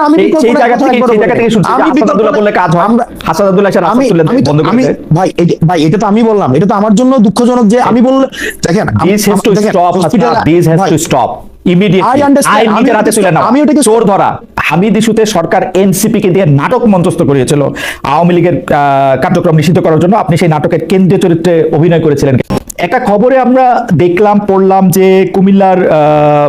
আমি সেই- বিকল্প সেই নাই, জায়গা থেকে সেই জায়গা থেকে শুনছি আমি বিকল্প হাসানাদুল্লাহ কাজ হয়। আমরা- হাসানাদুল্লাহ এসে আমি বন্ধ করে ভাই ভাই এটা তো আমি বললাম এটা তো আমার জন্য দুঃখজনক যে আমি বললে দেখেন আম- ওটাকে চোর ধরা হামিদ ইস্যুতে সরকার এনসিপি কে দিয়ে নাটক মঞ্চস্থ করিয়েছিল। আওয়ামী লীগের আহ, কার্যক্রম নিষিদ্ধ করার জন্য আপনি সেই নাটকের কেন্দ্রীয় চরিত্রে অভিনয় করেছিলেন। একটা খবরে আমরা দেখলাম পড়লাম যে কুমিল্লার আহ,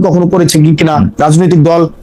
কখনো করেছে কি কিনা রাজনৈতিক দল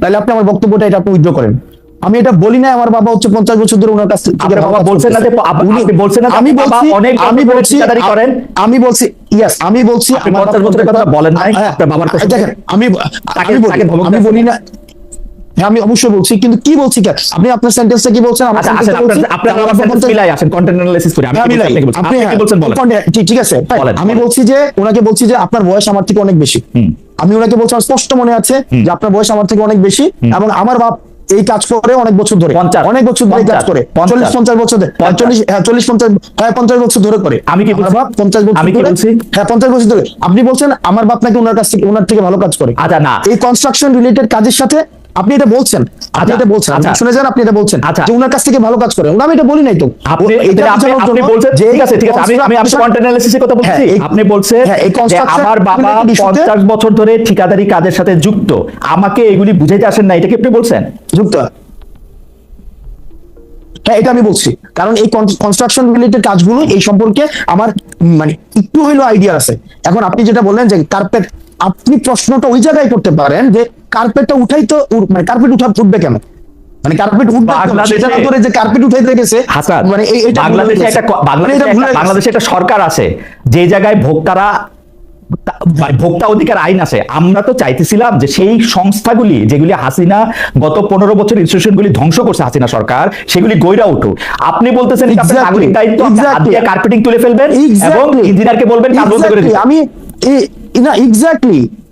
তাহলে আপনি আমার বক্তব্যটা এটা আপনি উইথড্র করেন আমি এটা বলি নাই আমার বাবা হচ্ছে পঞ্চাশ বছর ধরে ওনার কাছ থেকে বলছেন না বলছেন না আমি বলছি অনেক আমি বলছি করেন? আমি বলছি ইয়েস আমি বলছি 50 বছরের কথা বলেন নাই, হ্যাঁ, বাবার কথা। দেখেন আমি আমি বলি না হ্যাঁ, আমি অবশ্যই বলছি কিন্তু কি বলছি কেন আপনি আপনার সেন্টেন্সটা কি বলছেন আমার আচ্ছা sentence পঞ্চাশ- মিলাই আসেন কন্টেন্ট অ্যানালাইসিস করি আমি হ্যাঁ, কি মিলাই। আপনি কি বলছেন কি বলেন ঠিক- ঠিক আছে আমি বলছি যে ওনাকে বলছি যে আপনার বয়স আমার থেকে অনেক বেশি। আমি ওনাকে বলছি আমার স্পষ্ট মনে আছে যে আপনার বয়স আমার থেকে অনেক বেশি এবং আমার বাপ এই কাজ করে অনেক বছর ধরে। অনেক বছর ধরে কাজ করে। চল্লিশ পঞ্চাশ বছর ধরে। চল্লিশ হ্যাঁ চল্লিশ পঞ্চাশ হ্যাঁ পঞ্চাশ বছর ধরে করে। আমি কি বাপ পঞ্চাশ বছর আমি কি ধরে- বলছি? হ্যাঁ পঞ্চাশ বছর ধরে। আপনি বলছেন আমার বাপ নাকি ওনার কাছ থেকে ওনার থেকে ভালো কাজ করে। আচ্ছা, না। এই কনস্ট্রাকশন রিলেটেড কাজের সাথে আপনি এটা বলছেন। আপনি আচ্ছা, এটা বলছেন। আপনি আচ্ছা। শুনে যান আপনি এটা বলছেন। আচ্ছা। যে ওনার কাছ থেকে ভালো কাজ করে আমি এটা বলি নাই তো। আপনি এটা আপনি বলছেন ঠিক আছে ঠিক আছে। আমি আমি আমি কন্টেন্ট অ্যানালিসিসের কথা বলছি। হ্যাঁ, আপনি বলছে হ্যাঁ, যে আমার বাবা related issue তে- 50 বছর ধরে ঠিকাদারি কাজের সাথে যুক্ত। আমাকে এগুলি বুঝাইতে আসেন না। এটা কি আপনি বলছেন? যুক্ত। হ্যাঁ এটা আমি বলছি। কারণ এই কনস্ট্রাকশন রিলেটেড কাজগুলো এই সম্পর্কে আমার মানে একটু হইল আইডিয়া আছে। এখন আপনি যেটা বললেন যে কার্পেট আপনি প্রশ্নটা ওই জায়গায় করতে পারেন যে কার্পেটটা উঠাই তো মানে কার্পেট উঠা উঠবে কেন মানে কার্পেট উঠবে বাংলাদেশে- করে যে কার্পেট উঠাইতে গেছে মানে এটা বাংলাদেশে একটা গেছে। মানে বাংলাদেশে একটা- সরকার আছে যে জায়গায় ভোক্তারা ভোক্তা অধিকার আইন আছে আমরা তো চাইতেছিলাম যে সেই সংস্থাগুলি যেগুলি হাসিনা গত পনেরো বছর ইনস্টিটিউশনগুলি ধ্বংস করছে হাসিনা সরকার সেগুলি গইরা উঠুক আপনি বলতেছেন নাগরিক দায়িত্ব কার্পেটিং তুলে ফেলবেন এবং. ইঞ্জিনিয়ারকে বলবেন। আমি না এক্স্যাক্টলি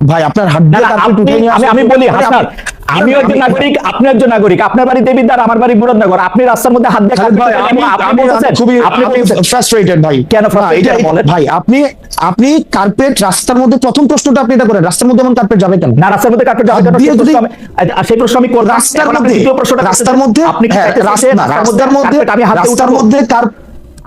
ভাই আপনার হাত কার্পেট আমি আমি বলি আরে হাসান আপনি- আমিও একজন নাগরিক আপনি একজন নাগরিক। আপনার বাড়ি দেবিদ্বার আমার বাড়ি মুরাদনগর আপনি রাস্তার মধ্যে হাত দিয়ে ভাই, আমি- আপনি আমি- খুবই আপনি আমি frustrated ভাই। কেন এটা- বলেন? ভাই আপনি আপনি কার্পেট রাস্তার মধ্যে প্রথম প্রশ্নটা আপনি এটা করেন। রাস্তার মধ্যে এমন কার্পেট যাবে কেন? না রাস্তার মধ্যে কার্পেট যাবে কেন? সেই যদি- প্রশ্ন আমি- আর সেই প্রশ্ন আমি করলাম রাস্তার মধ্যে দ্বিতীয় প্রশ্নটা রাস্তার মধ্যে আপনি হ্যাঁ, রাস্তার মধ্যে আমি হাত উঠাবো? মধ্যে কার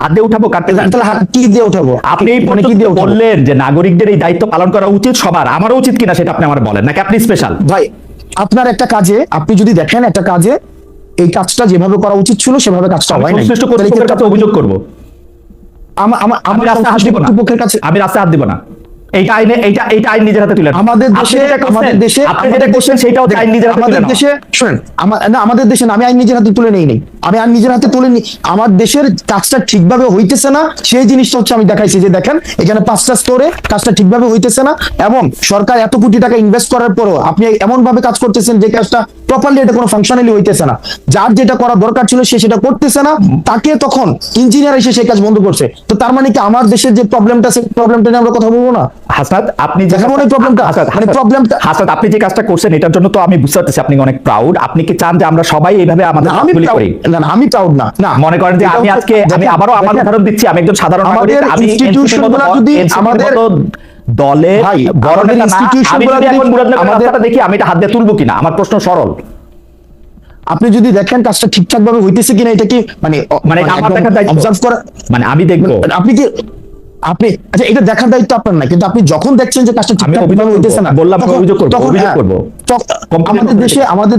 হাত দিয়ে উঠাবো কার্পেট তাহলে হাত কি দিয়ে উঠাবো? আপনি মানে কি দিয়ে বললেন যে নাগরিকদের এই দায়িত্ব পালন করা উচিত সবার। আমারও উচিত কিনা সেটা আপনি আমার বলেন নাকি আপনি স্পেশাল ভাই আপনার একটা কাজে আপনি যদি দেখেন একটা কাজে এই কাজটা যেভাবে করা উচিত ছিল সেভাবে কাজটা হয় নাই। অভিযোগ করব। আমা- রাস্তা হাত দিব না। কাছে আমি রাস্তায় হাত দিব না। এইটা আইনে এইটা এইটা আইন নিজের হাতে তুলে আমাদের দেশে আমাদের দেশে আপনি যেটা করছেন সেটাও আইন নিজের হাতে আমাদের দেশে শুনেন না আমাদের দেশে না আমি আইন নিজের হাতে তুলে নেই নেই। আমি আর নিজের হাতে তুলে নি আমার দেশের কাজটা ঠিকভাবে হইতেছে না সেই জিনিসটা হচ্ছে আমি দেখাইছি যে দেখেন এখানে পাঁচটা স্তরে কাজটা ঠিকভাবে হইতেছে না এবং সরকার এত কোটি টাকা ইনভেস্ট করার পরও আপনি এমন ভাবে কাজ করতেছেন যে কাজটা প্রপারলি এটা কোনো ফাংশনালি হইতেছে না। যার যেটা করা দরকার ছিল সে সেটা করতেছে না তাকে তখন ইঞ্জিনিয়ার এসে সেই কাজ বন্ধ করছে। তো তার মানে কি আমার দেশের যে প্রবলেমটা সেই প্রবলেমটা নিয়ে আমরা কথা বলব না? হাসনাত আপনি যে দেখাবো না এই problemটা? হাসনাত, মানে problemটা- হাসনাত আপনি যে কাজটা করছেন এটার জন্য তো আমি বুঝতে পারতেছি আপনি অনেক প্রাউড আপনি কি চান যে আমরা সবাই এইভাবে আমাদের আমি করি? না আমি প্রাউড না। না মনে করেন যে আমি আজকে আমি আবারও আমার উদাহরণ দিচ্ছি আমি একজন সাধারণ আমাদের নাগরিক আমি institution NCP গুলা মতো- যদি আমাদের- দলে ভাই, বড় আমাদের নেতা না, institution আমি গুলা যদি আমাদের- দেখি আমি এটা হাত দিয়ে তুলবো কিনা? আমার প্রশ্ন সরল। আপনি যদি দেখেন কাজটা ঠিকঠাক ভাবে হইতেছে কিনা এটা কি মানে মানে আমার দেখার দায়িত্ব। অবজার্ভ করা মানে আমি দেখব। আপনি কি আপনি আচ্ছা এটা দেখার দায়িত্ব আপনার না কিন্তু আপনি যখন দেখছেন যে কাজটা ঠিকঠাক হইতেছে না বললাম অভিযোগ করব, অভিযোগ করব। আমাদের দেশে আমাদের